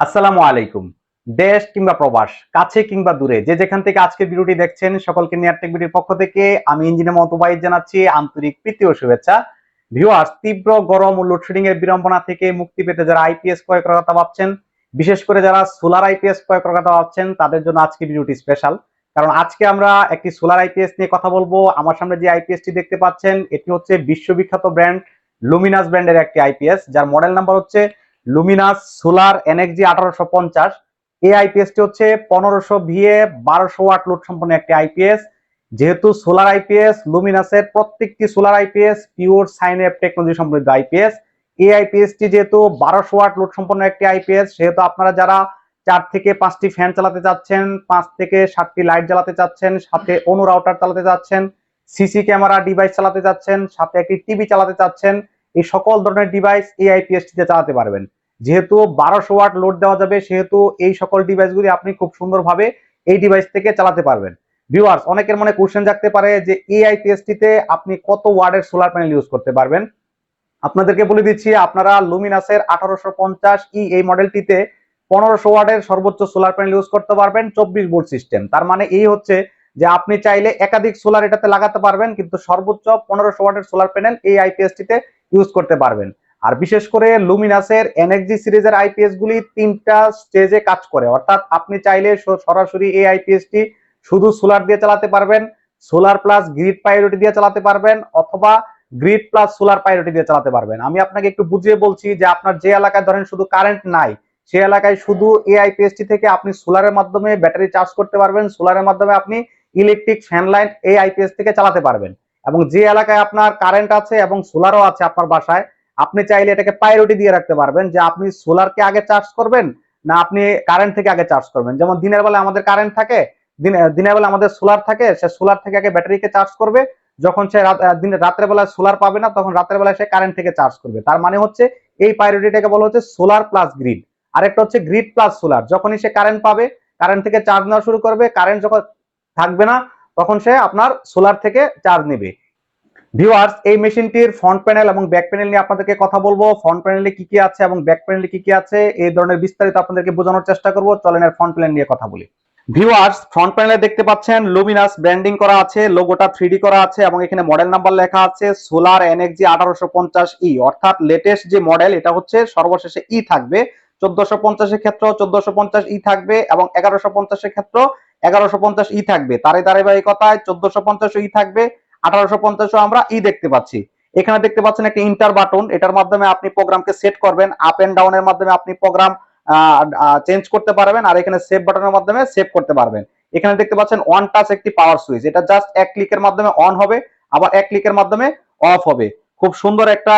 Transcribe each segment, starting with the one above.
আসসালামু আলাইকুম। দেশ কিংবা প্রবাস, কাছে কিংবা দূরে, যে যেখান থেকে আজকের ভিডিওটি দেখছেন, সকলকে নিয়ার টেক ভিডিওর পক্ষ থেকে আমি ইঞ্জিনিয়ার মতবাইদ জানাচ্ছি আন্তরিক প্রীতি ও শুভেচ্ছা। ভিউয়ার্স তীব্র গরম ও লোডশেডিং এর বিড়ম্বনা থেকে মুক্তি পেতে যারা আইপিএস ক্রয় করার কথা ভাবছেন, বিশেষ করে যারা সোলার আইপিএস ক্রয় করার কথা ভাবছেন, তাদের জন্য আজকে ভিডিওটি স্পেশাল কারণ আজকে আমরা একটি সোলার আইপিএস নিয়ে কথা বলব। আমার সামনে যে আইপিএসটি দেখতে পাচ্ছেন, এটি হচ্ছে বিশ্ববিখ্যাত ব্র্যান্ড লুমিনাস ব্র্যান্ডের একটি আইপিএস যার মডেল নাম্বার হচ্ছে লুমিনাস সোলার এনএক্সজি আঠারোশো পঞ্চাশ। এই আইপিএসটি হচ্ছে পনেরোশো ভিএ, বারোশো ওয়াট লোড সম্পন্ন একটি আইপিএস যেহেতু সোলার আইপিএস লুমিনাসের প্রত্যেকটি solar IPS pure sine app technology সমৃদ্ধ আইপিএস এই আইপিএসটি যেহেতু বারোশো ওয়াট লোড সম্পন্ন একটি আইপিএস সেহেতু আপনারা যারা চার থেকে পাঁচটি ফ্যান চালাতে চাচ্ছেন, পাঁচ থেকে সাতটি লাইট জ্বালাতে চাচ্ছেন, সাথে অনু রাউটার চালাতে চাচ্ছেন সিসি ক্যামেরা ডিভাইস চালাতে চাচ্ছেন, সাথে একটি টিভি চালাতে চাচ্ছেন এই সকল ধরনের ডিভাইস এই আইপিএসটিতে চালাতে পারবেন। যেহেতু বারোশো ওয়াট লোড দেওয়া যাবে, সেহেতু এই সকল ডিভাইসগুলি আপনি খুব সুন্দরভাবে এই ডিভাইস থেকে চালাতে পারবেন। ভিউয়ার্স অনেকের মনে কোশ্চেন জাগতে পারে যে এই আইপিএসটিতে আপনি কত ওয়ার্ডের সোলার প্যানেল ইউজ করতে পারবেন? আপনাদেরকে বলে দিচ্ছি, আপনারা লুমিনাসের আঠারোশো পঞ্চাশ ই এই মডেলটিতে পনেরোশো ওয়ার্ডের সর্বোচ্চ সোলার প্যানেল ইউজ করতে পারবেন, চব্বিশ বোর্ড সিস্টেম তার মানে এই হচ্ছে যে আপনি চাইলে একাধিক সোলার এটাতে লাগাতে পারবেন, কিন্তু সর্বোচ্চ পনেরোশো ওয়াটের সোলার প্যানেল এই আইপিএসটিতে ইউজ করতে পারবেন। আর বিশেষ করে লুমিনাসের এনএক্সজি সিরিজের আইপিএস গুলি তিনটা স্টেজে কাজ করে। অর্থাৎ আপনি চাইলে সরাসরি এই আইপিএসটি শুধু সোলার দিয়ে চালাতে পারবেন সোলার প্লাস গ্রিড প্রায়োরিটি দিয়ে চালাতে পারবেন, অথবা গ্রিড প্লাস সোলার প্রায়োরিটি দিয়ে চালাতে পারবেন। আমি আপনাকে একটু বুঝিয়ে বলছি যে আপনার যে এলাকায় ধরেন শুধু কারেন্ট নাই সেই এলাকায় শুধু এই আইপিএসটি থেকে আপনি সোলারের মাধ্যমে ব্যাটারি চার্জ করতে পারবেন। সোলারের মাধ্যমে আপনি ইলেকট্রিক ফ্যান লাইন এই আইপিএস থেকে চালাতে পারবেন। এবং যে এলাকায় আপনার কারেন্ট আছে এবং সোলারও আছে আপনার বাসায়, আপনি চাইলে এটাকে প্রায়োরিটি দিয়ে রাখতে পারবেন যে আপনি সোলারকে আগে চার্জ করবেন না আপনি কারেন্ট থেকে আগে চার্জ করবেন। যেমন দিনের বেলা আমাদের কারেন্ট থাকে দিনের বেলা আমাদের সোলার থাকে, সে সোলার থেকে আগে ব্যাটারিকে চার্জ করবে। যখন সে দিনের রাত্রে বেলায় সোলার পাবে না, তখন রাতের বেলায় সে কারেন্ট থেকে চার্জ করবে। তার মানে হচ্ছে এই প্রায়োরিটিটাকে বলা হচ্ছে সোলার প্লাস গ্রিড আরেকটা হচ্ছে গ্রিড প্লাস সোলার যখনই সে কারেন্ট পাবে কারেন্ট থেকে চার্জ নেওয়া শুরু করবে কারেন্ট যখন থাকবে না তখন সে আপনার সোলার থেকে চার্জ নেবে। ভিউয়ার্স এই মেশিনটির ফ্রন্ট প্যানেল এবং ব্যাক প্যানেল নিয়ে আপনাদেরকে কথা বলব। ফ্রন্ট প্যানেলে কি কি আছে এবং ব্যাক প্যানেলে কি কি আছে, এই ধরনের বিস্তারিত আপনাদেরকে বোঝানোর চেষ্টা করব। চলেন এর ফ্রন্ট প্যানেল নিয়ে কথা বলি। ভিউয়ার্স ফ্রন্ট প্যানেলে দেখতে পাচ্ছেন লুমিনাস ব্র্যান্ডিং করা আছে লোগোটা থ্রি করা আছে এবং এখানে মডেল নাম্বার লেখা আছে সোলার এনএক্সজি আঠারোশো পঞ্চাশ ই অর্থাৎ লেটেস্ট যে মডেল এটা হচ্ছে সর্বশেষে ই থাকবে। চোদ্দশো পঞ্চাশের ক্ষেত্রে চোদ্দশো পঞ্চাশ ই থাকবে এবং এগারোশো পঞ্চাশের ক্ষেত্রে এগারোশো পঞ্চাশ ই থাকবে। তারে ধারাবাহিকতায় চোদ্দশো পঞ্চাশ ই থাকবে, আঠারোশো পঞ্চাশও আমরা ই দেখতে পাচ্ছি। এখানে দেখতে পাচ্ছেন একটা ইন্টার বাটন এটার মাধ্যমে আপনি প্রোগ্রামকে সেট করবেন আপ এন্ড ডাউনের মাধ্যমে আপনি প্রোগ্রাম চেঞ্জ করতে পারবেন আর এখানে সেভ বাটনের মাধ্যমে সেভ করতে পারবেন। এখানে দেখতে পাচ্ছেন ওয়ান টাচ একটি পাওয়ার সুইচ এটা জাস্ট এক ক্লিকের মাধ্যমে অন হবে, আবার এক ক্লিকের মাধ্যমে অফ হবে। খুব সুন্দর একটা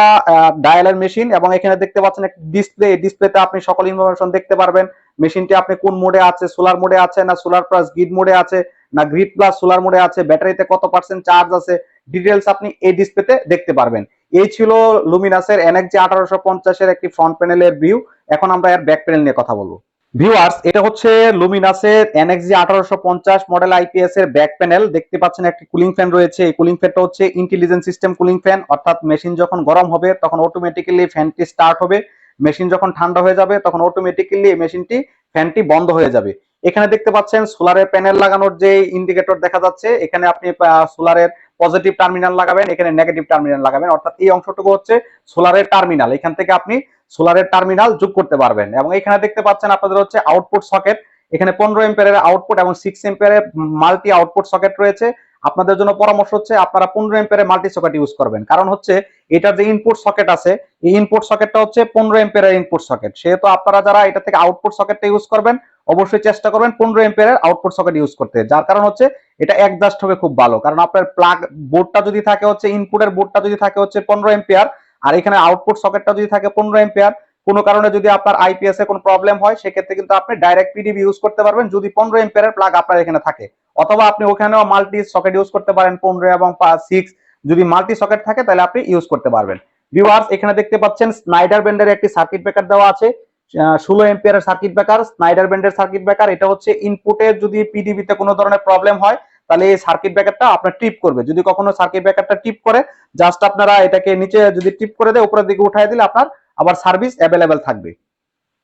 ডায়ালের মেশিন এবং এখানে দেখতে পাচ্ছেন একটা ডিসপ্লে ডিসপ্লেতে আপনি সকল ইনফরমেশন দেখতে পারবেন। মেশিনটি আপনি কোন মোডে আছে? সোলার মোডে আছে না সোলার প্লাস গ্রিড মোডে আছে না গ্রিড প্লাস সোলার মোডে আছে? ব্যাটারিতে কত পার্সেন্ট চার্জ আছে? ডিটেলস আপনি এই ডিসপ্লেতে দেখতে পারবেন। এই ছিল লুমিনাসের এনএক্সজি আঠারোশো পঞ্চাশের একটি ফ্রন্ট প্যানেলের ভিউ এখন আমরা এর ব্যাক প্যানেল নিয়ে কথা বলব। ভিউয়ার্স এটা হচ্ছে লুমিনাসের এনএক্সজি আঠারোশো পঞ্চাশ মডেল আইপিএস এর ব্যাক প্যানেল দেখতে পাচ্ছেন একটি কুলিং ফ্যান রয়েছে। এই কুলিং ফ্যানটা হচ্ছে ইন্টেলিজেন্ট সিস্টেম কুলিং ফ্যান অর্থাৎ মেশিন যখন গরম হবে, তখন অটোমেটিক্যালি ফ্যানটি স্টার্ট হবে। মেশিন যখন ঠান্ডা হয়ে যাবে, তখন অটোমেটিক্যালি এই মেশিনটি, ফ্যানটি বন্ধ হয়ে যাবে। এখানে দেখতে পাচ্ছেন সোলারের প্যানেল লাগানোর যে ইন্ডিকেটর দেখা যাচ্ছে, এখানে আপনি সোলারের পজিটিভ টার্মিনাল লাগাবেন, এখানে নেগেটিভ টার্মিনাল লাগাবেন। অর্থাৎ এই অংশটুকু হচ্ছে সোলারের টার্মিনাল এখান থেকে আপনি সোলারের টার্মিনাল যোগ করতে পারবেন। এবং এখানে দেখতে পাচ্ছেন আপনাদের হচ্ছে আউটপুট সকেট এখানে পনেরো এম্পিয়ারের আউটপুট এবং সিক্স এম্পিয়ারের মাল্টি আউটপুট সকেট রয়েছে। আপনাদের জন্য পরামর্শ হচ্ছে আপনারা পনেরো এম্পিয়ারের মাল্টি সকেট ইউজ করবেন। কারণ হচ্ছে, এটার যে ইনপুট সকেট আছে, এই ইনপুট সকেটটা হচ্ছে পনেরো এম্পিয়ারের ইনপুট সকেট সেহেতু আপনারা যারা এটা থেকে আউটপুট সকেটটা ইউজ করবেন, অবশ্যই চেষ্টা করবেন পনেরো এম্পিয়ারের আউটপুট সকেট ইউজ করতে। যার কারণ হচ্ছে, এটা অ্যাডজাস্ট হবে খুব ভালো। কারণ আপনার প্লাগ বোর্ডটা যদি থাকে হচ্ছে ইনপুটের বোর্ডটা যদি থাকে হচ্ছে পনেরো এম্পিয়ার আর এখানে আউটপুট সকেটটা যদি থাকে পনেরো এম্পিয়ার কোনো কারণে যদি আপনার আইপিএস এ কোনো প্রবলেম হয়, সেক্ষেত্রে কিন্তু আপনি ডাইরেক্ট পিডিবি ইউজ করতে পারবেন যদি পনেরো এম্পিয়ারের প্লাগ আপনার এখানে থাকে। অথবা আপনি ওখানেও মাল্টি সকেট ইউজ করতে পারেন, পনেরো এবং সিক্স যদি মাল্টি সকেট থাকে, তাহলে আপনি ইউজ করতে পারবেন। ভিউয়ার্স এখানে দেখতে পাচ্ছেন স্নাইডার ব্যান্ডের একটি সার্কিট ব্রেকার দেওয়া আছে। ষোলো এম্পিয়ারের সার্কিট ব্রেকার স্নাইডার ব্যান্ডের সার্কিট ব্রেকার এটা হচ্ছে ইনপুটের যদি পিডিবিতে কোনো ধরনের প্রবলেম হয়, তাহলে এই সার্কিট ব্রেকারটা আপনার টিপ করবে। যদি কখনো সার্কিট ব্রেকারটা টিপ করে জাস্ট আপনারা এটাকে নিচে যদি টিপ করে দেয়, উপরের দিকে উঠাই দিলে আপনার আবার সার্ভিস অ্যাভেলেবেল থাকবে।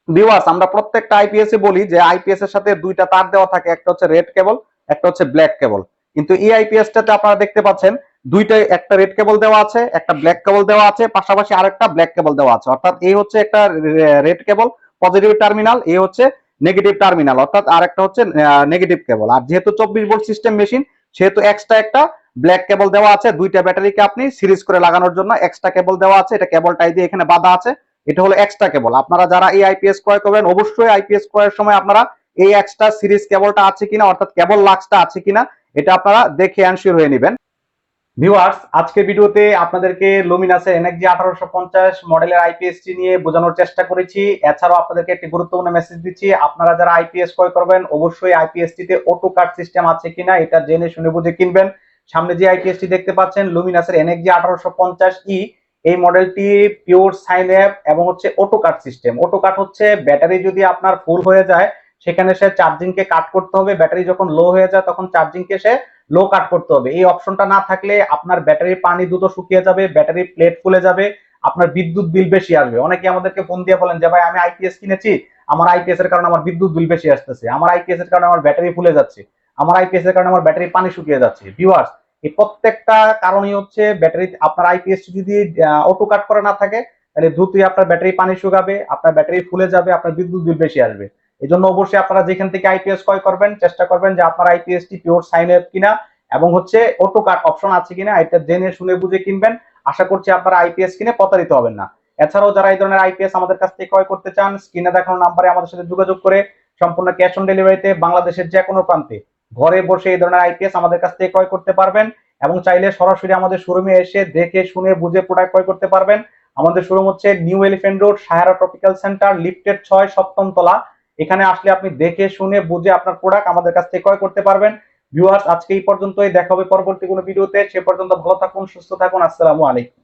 ভিউয়ার্স আমরা প্রত্যেকটা আইপিএস এ বলি যে আইপিএস এর সাথে দুইটা তার দেওয়া থাকে, একটা হচ্ছে রেড কেবল একটা হচ্ছে ব্ল্যাক কেবল কিন্তু এই আইপিএস টাতে আপনারা দেখতে পাচ্ছেন, দুইটাই একটা রেড কেবল দেওয়া আছে, একটা ব্ল্যাক কেবল দেওয়া আছে, পাশাপাশি আরেকটা ব্ল্যাক কেবল দেওয়া আছে। অর্থাৎ এই হচ্ছে একটা রেড কেবল পজিটিভ টার্মিনাল এই হচ্ছে নেগেটিভ টার্মিনাল অর্থাৎ আরেকটা হচ্ছে নেগেটিভ কেবল আর যেহেতু চব্বিশ ভোল্ট সিস্টেম মেশিন সেহেতু এক্সট্রা একটা ব্ল্যাক কেবল দেওয়া আছে, দুইটা ব্যাটারিকে আপনি সিরিজ করে লাগানোর জন্য এক্সট্রা কেবল দেওয়া আছে, এটা কেবলটাই দিয়ে এখানে বাঁধা আছে, এটা হলো এক্সট্রা কেবল আপনারা যারা এই আইপিএস ক্রয় করবেন, অবশ্যই আইপিএস ক্রয়ের সময় আপনারা এই এক্সট্রা সিরিজ কেবলটা আছে কিনা, অর্থাৎ কেবল লাক্সটা আছে কিনা, এটা আপনারা দেখে অ্যানসিওর হয়ে নেবেন। ভিউয়ার্স আজকের ভিডিওতে আপনাদেরকে লুমিনাসের এনএক্সজি আঠারোশো পঞ্চাশ মডেলের আইপিএসটি নিয়ে বোঝানোর চেষ্টা করেছি। এছাড়াও আপনাদেরকে একটি গুরুত্বপূর্ণ মেসেজ দিচ্ছি, আপনারা যারা আইপিএস ক্রয় করবেন, অবশ্যই আইপিএসটিতে অটো কাট সিস্টেম আছে কিনা, এটা জেনে শুনে বুঝে কিনবেন। সামনে যে আইপিএসটি দেখতে পাচ্ছেন লুমিনাসের এনএক্সজি আঠারোশো পঞ্চাশ ই এই মডেলটি পিওর সাইন অ্যাপ এবং হচ্ছে auto cut system auto cut হচ্ছে ব্যাটারি যদি আপনার ফুল হয়ে যায়, সেখানে সে চার্জিংকে কাট করতে হবে। ব্যাটারি যখন লো হয়ে যায়, তখন চার্জিংকে সে লো কাট করতে হবে। এই অপশনটা না থাকলে আপনার ব্যাটারির পানি দ্রুত শুকিয়ে যাবে ব্যাটারি প্লেট ফুলে যাবে, আপনার বিদ্যুৎ বিল বেশি আসবে। অনেকে আমাদেরকে ফোন দিয়ে বলেন যে, ভাই, আমি আইপিএস কিনেছি, আমার আইপিএস এর কারণে আমার বিদ্যুৎ বিল বেশি আসতেছে, আমার আইপিএস এর কারণে আমার ব্যাটারি ফুলে যাচ্ছে। আমার আইপিএস এর কারণে আমার ব্যাটারি পানি শুকিয়ে যাচ্ছে। ভিউয়ার্স এই প্রত্যেকটা কারণই হচ্ছে ব্যাটারি, আপনার আইপিএস যদি অটো কাট করা না থাকে, তাহলে দ্রুতই আপনার ব্যাটারি পানি শুকাবে, আপনার ব্যাটারি ফুলে যাবে, আপনার বিদ্যুৎ বিল বেশি আসবে। এই জন্য অবশ্যই আপনারা যেখান থেকে আইপিএস ক্রয় করবেন, চেষ্টা করবেন যে আপনার আইপিএস টি পিওর সাইন অ্যাপ কিনা, এবং হচ্ছে অটো কাট অপশন আছে কিনা, এটা জেনে শুনে বুঝে কিনবেন। আশা করছি আপনারা আইপিএস কিনে প্রতারিত হবেন না। এছাড়াও যারা এই ধরনের আইপিএস আমাদের কাছ থেকে ক্রয় করতে চান, স্ক্রিনে দেখানো নাম্বারে আমাদের সাথে যোগাযোগ করে, সম্পূর্ণ ক্যাশ অন ডেলিভারিতে বাংলাদেশের যে কোনো প্রান্তে ঘরে বসে এই ধরনের আইপিএস আমাদের কাছ থেকে ক্রয় করতে পারবেন এবং চাইলে সরাসরি আমাদের শোরুমে এসে দেখে, শুনে, বুঝে প্রোডাক্ট ক্রয় করতে পারবেন। আমাদের শোরুম হচ্ছে new elephant road Sahara tropical center lifted ছয়, সপ্তম তলা। এখানে আসলে আপনি দেখে, শুনে, বুঝে আপনার প্রোডাক্ট আমাদের কাছ থেকে ক্রয় করতে পারবেন। ভিউয়ার্স আজকে এই পর্যন্তই। দেখা হবে পরবর্তী কোনো ভিডিওতে সে পর্যন্ত ভালো থাকুন, সুস্থ থাকুন। আসসালামু আলাইকুম।